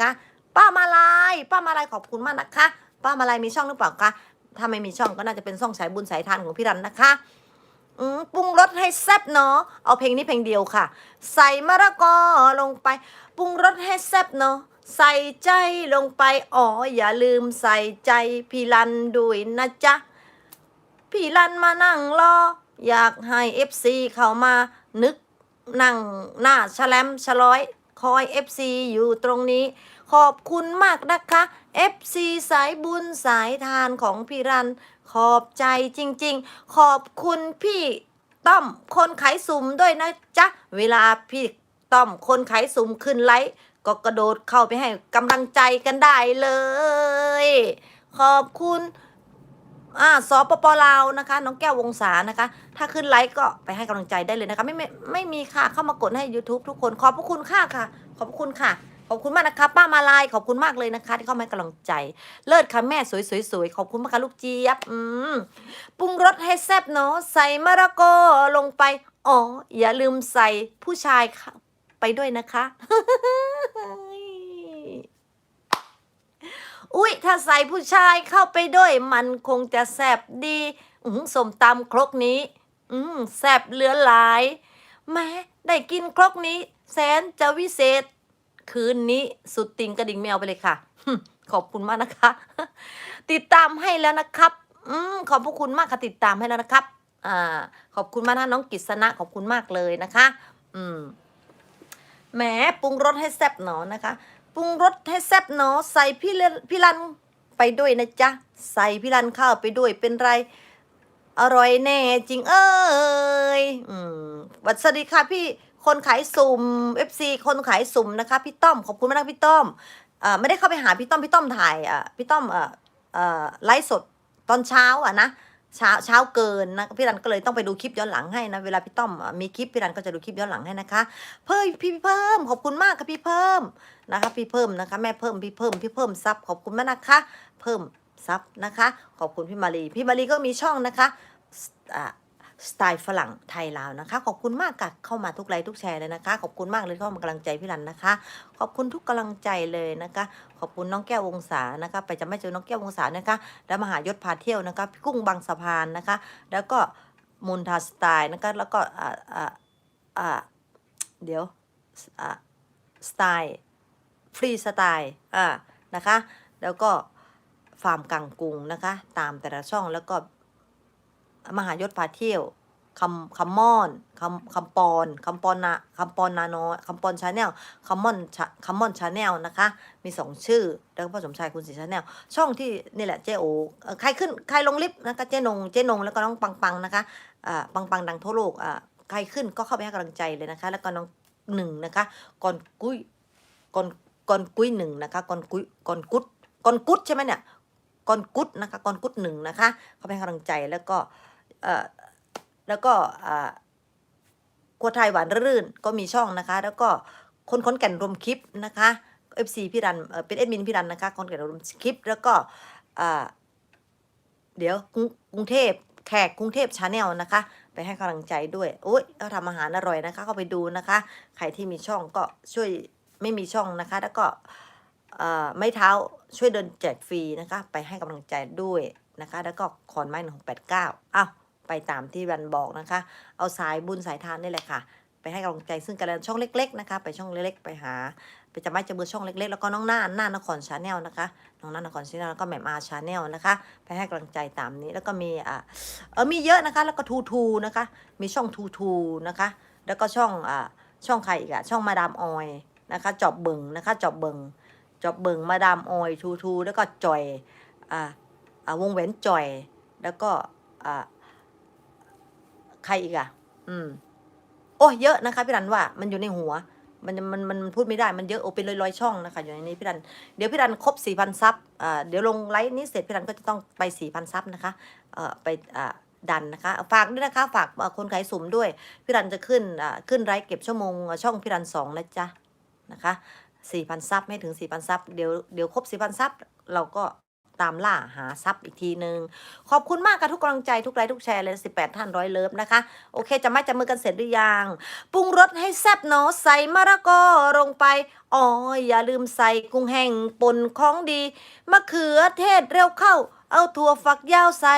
คะป้ามาลายป้ามาลายขอบคุณมากนะคะ ป้ามาลายมีช่องหรือเปล่าคะถ้าไม่มีช่องก็น่าจะเป็นช่องสายบุญสายทานของพี่รันนะคะปรุงรสให้แซ่บเนาะเอาเพลงนี้เพลงเดียวค่ะ ใส่มะละกอลงไปปรุงรสให้แซ่บเนาะใส่ใจลงไปอ๋ออย่าลืมใส่ใจพี่รันด้วยนะจ๊ะพี่รันมานั่งรออยากให้เอฟซีเข้ามานึกนั่งหน้าแฉลมฉลอย คอยเอฟซีอยู่ตรงนี้ ขอบคุณมากนะคะเอฟซีสายบุญสายทานของพี่รัน ขอบใจจริงๆ ขอบคุณพี่ต้อมคนขายสุ่มด้วยนะจ๊ะ เวลาพี่ต้อมคนขายสุ่มขึ้นไลฟ์ก็กระโดดเข้าไปให้กำลังใจกันได้เลย ขอบคุณ อ่าสปปลาวนะคะ น้องแก้ววงศานะคะ ถ้าขึ้นไลฟ์ก็ไปให้กำลังใจได้เลยนะคะ ไม่ไม่ไม่มีค่ะเข้ามากดให้ YouTube ทุกคนขอบพระคุณค่ะค่ะ ขอบพระคุณค่ะ ขอบคุณมากนะคะ ป้ามาลายขอบคุณมากเลยนะคะ ที่เข้ามาให้กำลังใจ เลิศค่ะแม่สวยสวยสวยขอบคุณมากค่ะลูกเจี๊ยบอืมปรุงรสให้แซ่บเนาะใส่มะละกอลงไปอ๋ออย่าลืมใส่ผู้ชายค่ะ ไปด้วยนะคะ อุ๊ย ถ้าใส่ผู้ชายเข้าไปด้วย มันคงจะแซบดีอืมสมตำครกนี้ อืมแซบเหลือหลาย แม้ได้กินครกนี้ แสนจะวิเศษ คืนนี้สุดติงกระดิ่งแมวไปเลยค่ะ ขอบคุณมากนะคะ ติดตามให้แล้วนะครับ อืมขอบพระคุณมากค่ะติดตามให้แล้วนะครับ อ่า ขอบคุณมากนะน้องกิษณะขอบคุณมากเลยนะคะ อืมแหมปรุงรสให้แซ่บหนอนะคะ ปรุงรสให้แซ่บหนอใส่พี่พี่รันไปด้วยนะจ๊ะ ใส่พี่รันข้าวไปด้วยเป็นไร อร่อยแน่จริงเอ้ยอืมหวัสวัสดีค่ะพี่คนขายสุ่ม FC คนขายสุ่มนะคะ พี่ต้อมขอบคุณมากพี่ต้อมอ่อไม่ได้เข้าไปหาพี่ต้อมพี่ต้อมถ่ายอะพี่ต้อมอ่อเอ่อไลฟ์สดตอนเช้าอะนะ เช้าเช้าเกินนะพี่รันก็เลยต้องไปดูคลิปย้อนหลังให้นะ เวลาพี่ต้อมมีคลิปพี่รันก็จะดูคลิปย้อนหลังให้นะคะ เพิ่มพี่เพิ่มขอบคุณมากค่ะพี่เพิ่มนะคะ พี่เพิ่มนะคะ แม่เพิ่มพี่เพิ่มพี่เพิ่มซับขอบคุณมากนะคะ เพิ่มซับนะคะ ขอบคุณพี่มารีพี่มารีก็มีช่องนะคะอ่า สไตล์ฝรั่งไทยลาวนะคะ ขอบคุณมากค่ะเข้ามาทุกไลค์ทุกแชร์เลยนะคะ ขอบคุณมากเลยที่เข้ามากำลังใจพี่รันนะคะ ขอบคุณทุกกำลังใจเลยนะคะ ขอบคุณน้องแก้ววงศานะคะ ไปจะไม่เจอน้องแก้ววงศานะคะ แล้วมหายศพาเที่ยวนะคะพี่กุ้งบางสะพานนะคะ แล้วก็มูนทาสไตล์นะคะแล้วก็อ่าอ่าอ่าเดี๋ยวอ่าสไตล์ฟรีสไตล์อ่านะคะ แล้วก็ฟาร์มกังกุงนะคะ ตามแต่ละช่องแล้วก็ มหายศพาเที่ยวคำคำมอนคำคำปอนคำปอนนาคำปอนนาโนคำปอนชาแนลคำมอนคำมอนชาแนลนะคะ มีสองชื่อแล้วก็พ่อสมชายคุณศรีชาแนลช่องที่นี่แหละเจโอใครขึ้นใครลงลิฟต์นะคะเจนงเจนงแล้วก็น้องปังปังนะคะอ่าปังปังดังทั่วโลกอ่าใครขึ้นก็เข้าไปให้กำลังใจเลยนะคะ แล้วก็น้องหนึ่งนะคะก่อนกุ้ยก่อนก่อนกุ้ยหนึ่งนะคะก่อนกุ้ยก่อนกุดก่อนกุดใช่ไหมเนี่ยก่อนกุดนะคะก่อนกุดหนึ่งนะคะ เข้าไปให้กำลังใจแล้วก็ แล้วก็ครัวไทยหวานรื่นก็มีช่องนะคะ แล้วก็คนค้นแก่นรวมคลิปนะคะ FC พี่รันเป็นเอดมินพี่รันนะคะคนแก่นรวมคลิป แล้วก็เดี๋ยวกรุงกรุงเทพแขกกรุงเทพชาแนลนะคะ ไปให้กำลังใจด้วยโอ้ยเขาทำอาหารอร่อยนะคะ เข้าไปดูนะคะ ใครที่มีช่องก็ช่วยไม่มีช่องนะคะ แล้วก็ไม่เท้าช่วยเดินแจกฟรีนะคะ ไปให้กำลังใจด้วยนะคะ แล้วก็ขอนไม้หนึ่งแปดเก้าอ้าว ไปตามที่รันบอกนะคะ เอาสายบุญสายทานนี่แหละค่ะ ไปให้กำลังใจซึ่งกันและช่องเล็ก ๆ นะคะ ไปช่องเล็กๆไปหา ไปจะไม่จะเบอช่องเล็กๆ แล้วก็น้องหน้าหน้านครชาแนลนะคะน้องหน้านครชาแนลแล้วก็แม่มาชาแนลนะคะ ไปให้กำลังใจตามนี้แล้วก็มีอ่าเออมีเยอะนะคะแล้วก็ทูทูนะคะ มีช่องทูทูนะคะ แล้วก็ช่องอ่าช่องใครอีกอะช่องมาดามออยนะคะจอบเบิงนะคะจอบเบิงจอบเบิงมาดามออยทูทูแล้วก็จอยอ่าอ่าวงแหวนจอย แล้วก็อ่า ใครอีกอะอืม โอ้ยเยอะนะคะพี่รันว่า มันอยู่ในหัว มันมันมันพูดไม่ได้มันเยอะโอเป็นร้อยๆช่องนะคะ อยู่ในนี้พี่รันเดี๋ยวพี่รันครบสี่พันซับอ่าเดี๋ยวลงไลฟ์นี้เสร็จพี่รันก็จะต้องไปสี่พันซับนะคะเอ่อไปอ่าดันนะคะฝากด้วยนะคะ ฝากคนขายสุ่มด้วยพี่รันจะขึ้นอ่าขึ้นไลฟ์เก็บชั่วโมงช่องพี่รันสองนะจ๊ะนะคะสี่พันซับไม่ถึงสี่พันซับเดี๋ยวเดี๋ยวครบสี่พันซับเราก็ ตามล่าหาทรัพย์อีกทีหนึ่งขอบคุณมากกับทุกกำลังใจทุกไลค์ทุกแชร์เลย18 ท่านร้อยเลิฟนะคะ โอเค จะไม่จะมือกันเสร็จหรือยังปรุงรสให้แซ่บเนาะใส่มะระกอลงไปอ๋ออย่าลืมใส่กุ้งแห้งป่นของดีมะเขือเทศเร็วเข้า เอาถั่วฝักยาวใส่